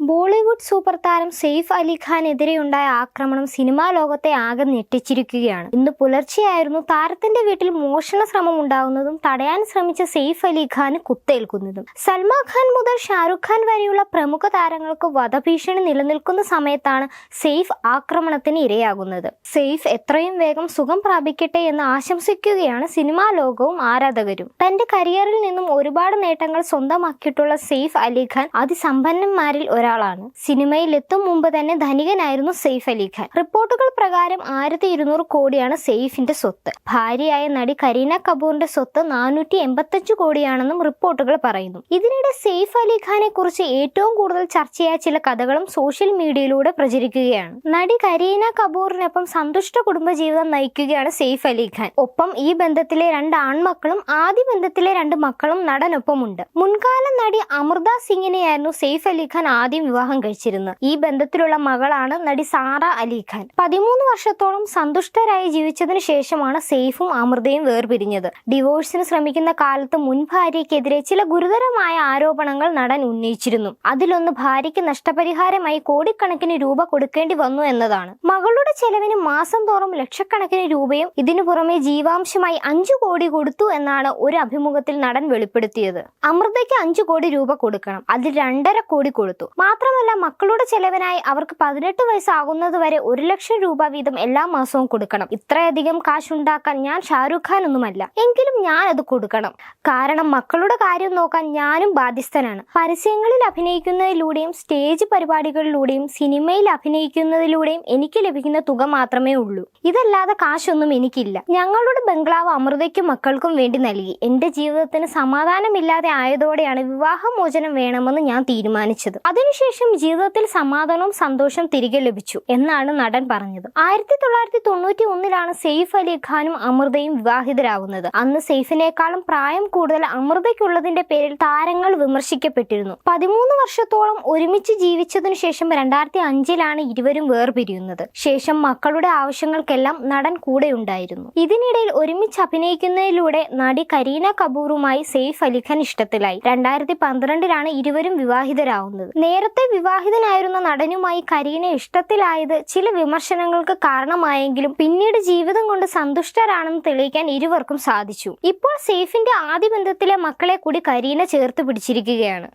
Bollywood super താരം സെയ്ഫ് അലിഖാനെതിരെയുണ്ടായ ആക്രമണം cinema ലോകത്തെ ആകെ ഞെട്ടിച്ചിരിക്കുകയാണ്. ഇന്ന് പുലർച്ചെയായിരുന്നു താരത്തിന്റെ വീട്ടിൽ മോഷണ ശ്രമം ഉണ്ടാകുന്നതും തടയാൻ ശ്രമിച്ച സെയ്ഫ് അലിഖാന് കുത്തേൽക്കുന്നതും. സൽമാൻ ഖാൻ മുതൽ ഷാറുഖ് ഖാൻ വരെയുള്ള പ്രമുഖ താരങ്ങൾക്ക് വധഭീഷണി നിലനിൽക്കുന്ന സമയത്താണ് സെയ്ഫ് ആക്രമണത്തിന് ഇരയാകുന്നത്. സെയ്ഫ് എത്രയും വേഗം സുഖം പ്രാപിക്കട്ടെ എന്ന് ആശംസിക്കുകയാണ് സിനിമാ ലോകവും ആരാധകരും. തന്റെ കരിയറിൽ നിന്നും ഒരുപാട് നേട്ടങ്ങൾ സ്വന്തമാക്കിയിട്ടുള്ള സെയ്ഫ് അലിഖാൻ അതിസമ്പന്നന്മാരിൽ അതിസമ്പന്നന്മാരിൽ ഒരാളാണ്. സിനിമയിൽ എത്തും മുമ്പ് തന്നെ ധനികനായിരുന്നു സെയ്ഫ് അലി ഖാൻ. റിപ്പോർട്ടുകൾ പ്രകാരം ആയിരത്തി ഇരുന്നൂറ് കോടിയാണ് സെയ്ഫിന്റെ സ്വത്ത്. ഭാര്യയായ നടി കരീന കപൂറിന്റെ സ്വത്ത് നാനൂറ്റി എൺപത്തഞ്ച് കോടിയാണെന്നും റിപ്പോർട്ടുകൾ പറയുന്നു. ഇതിനിടെ സെയ്ഫ് അലിഖാനെ കുറിച്ച് ഏറ്റവും കൂടുതൽ ചർച്ചയായ ചില കഥകളും സോഷ്യൽ മീഡിയയിലൂടെ പ്രചരിക്കുകയാണ്. നടി കരീന കപൂറിനൊപ്പം സന്തുഷ്ട കുടുംബജീവിതം നയിക്കുകയാണ് സെയ്ഫ് അലിഖാൻ ഒപ്പം ഈ ബന്ധത്തിലെ രണ്ട് ആൺമക്കളും ആദ്യ ബന്ധത്തിലെ രണ്ട് മക്കളും നടനൊപ്പമുണ്ട്. മുൻകാല നടി അമൃത സിംഗിനെയായിരുന്നു സെയ്ഫ് അലിഖാൻ ആദ്യം വിവാഹം കഴിച്ചിരുന്നു ഈ ബന്ധത്തിലുള്ള മകളാണ് നടി സാറ അലി ഖാൻ. പതിമൂന്ന് വർഷത്തോളം സന്തുഷ്ടരായി ജീവിച്ചതിനു ശേഷമാണ് സെയ്ഫും അമൃതയും വേർപിരിഞ്ഞത്. ഡിവോഴ്സിന് ശ്രമിക്കുന്ന കാലത്ത് മുൻ ഭാര്യയ്ക്കെതിരെ ചില ഗുരുതരമായ ആരോപണങ്ങൾ നടൻ ഉന്നയിച്ചിരുന്നു. അതിലൊന്ന് ഭാര്യയ്ക്ക് നഷ്ടപരിഹാരമായി കോടിക്കണക്കിന് രൂപ കൊടുക്കേണ്ടി വന്നു എന്നതാണ്. മകളുടെ ചെലവിന് മാസം തോറും ലക്ഷക്കണക്കിന് രൂപയും ഇതിനു പുറമെ ജീവാംശമായി അഞ്ചു കോടി കൊടുത്തു എന്നാണ് ഒരു അഭിമുഖത്തിൽ നടൻ വെളിപ്പെടുത്തിയത്. അമൃതയ്ക്ക് അഞ്ചു കോടി രൂപ കൊടുക്കണം. അതിൽ രണ്ടര കോടി കൊടുത്തു. മാത്രമല്ല മക്കളുടെ ചെലവിനായി അവർക്ക് പതിനെട്ട് വയസ്സാകുന്നത് വരെ ഒരു ലക്ഷം രൂപ വീതം എല്ലാ മാസവും കൊടുക്കണം. ഇത്രയധികം കാശുണ്ടാക്കാൻ ഞാൻ ഷാരൂഖ് ഖാൻ ഒന്നുമല്ല. എങ്കിലും ഞാൻ അത് കൊടുക്കണം. കാരണം മക്കളുടെ കാര്യം നോക്കാൻ ഞാനും ബാധ്യസ്ഥനാണ്. പരസ്യങ്ങളിൽ അഭിനയിക്കുന്നതിലൂടെയും സ്റ്റേജ് പരിപാടികളിലൂടെയും സിനിമയിൽ അഭിനയിക്കുന്നതിലൂടെയും എനിക്ക് ലഭിക്കുന്ന തുക മാത്രമേ ഉള്ളൂ. ഇതല്ലാതെ കാശൊന്നും എനിക്കില്ല. ഞങ്ങളുടെ ബംഗ്ലാവ് അമൃതയ്ക്കും മക്കൾക്കും വേണ്ടി നൽകി. എന്റെ ജീവിതത്തിന് സമാധാനമില്ലാതെ ആയതോടെയാണ് വിവാഹമോചനം വേണമെന്ന് ഞാൻ തീരുമാനിച്ചത്. അതിനുശേഷം ജീവിതത്തിൽ സമാധാനവും സന്തോഷം തിരികെ ലഭിച്ചു എന്നാണ് നടൻ പറഞ്ഞത്. ആയിരത്തി തൊള്ളായിരത്തി തൊണ്ണൂറ്റി ഒന്നിലാണ് സെയ്ഫ് അലി ഖാനും അമൃതയും വിവാഹിതരാകുന്നത് അന്ന് സെയ്ഫിനേക്കാളും പ്രായം കൂടുതൽ അമൃതയ്ക്കുള്ളതിന്റെ പേരിൽ താരങ്ങൾ വിമർശിക്കപ്പെട്ടിരുന്നു. പതിമൂന്ന് വർഷത്തോളം ഒരുമിച്ച് ജീവിച്ചതിനു ശേഷം രണ്ടായിരത്തി അഞ്ചിലാണ് ഇരുവരും വേർപിരിയുന്നത്. ശേഷം മക്കളുടെ ആവശ്യങ്ങൾക്കെല്ലാം നടൻ കൂടെയുണ്ടായിരുന്നു. ഇതിനിടയിൽ ഒരുമിച്ച് അഭിനയിക്കുന്നതിലൂടെ നടി കരീന കപൂറുമായി സെയ്ഫ് അലിഖാൻ ഇഷ്ടത്തിലായി. രണ്ടായിരത്തി പന്ത്രണ്ടിലാണ് ഇരുവരും വിവാഹിതരാവുന്നത്. നേരത്തെ വിവാഹിതനായിരുന്ന നടനുമായി കരീന ഇഷ്ടത്തിലായത് ചില വിമർശനങ്ങൾക്ക് കാരണമായെങ്കിലും പിന്നീട് ജീവിതം കൊണ്ട് സന്തുഷ്ടരാണെന്ന് തെളിയിക്കാൻ ഇരുവർക്കും സാധിച്ചു. ഇപ്പോൾ സെയ്ഫിന്റെ ആദ്യ ബന്ധത്തിലെ മക്കളെ കൂടി കരീന ചേർത്ത് പിടിച്ചിരിക്കുകയാണ്.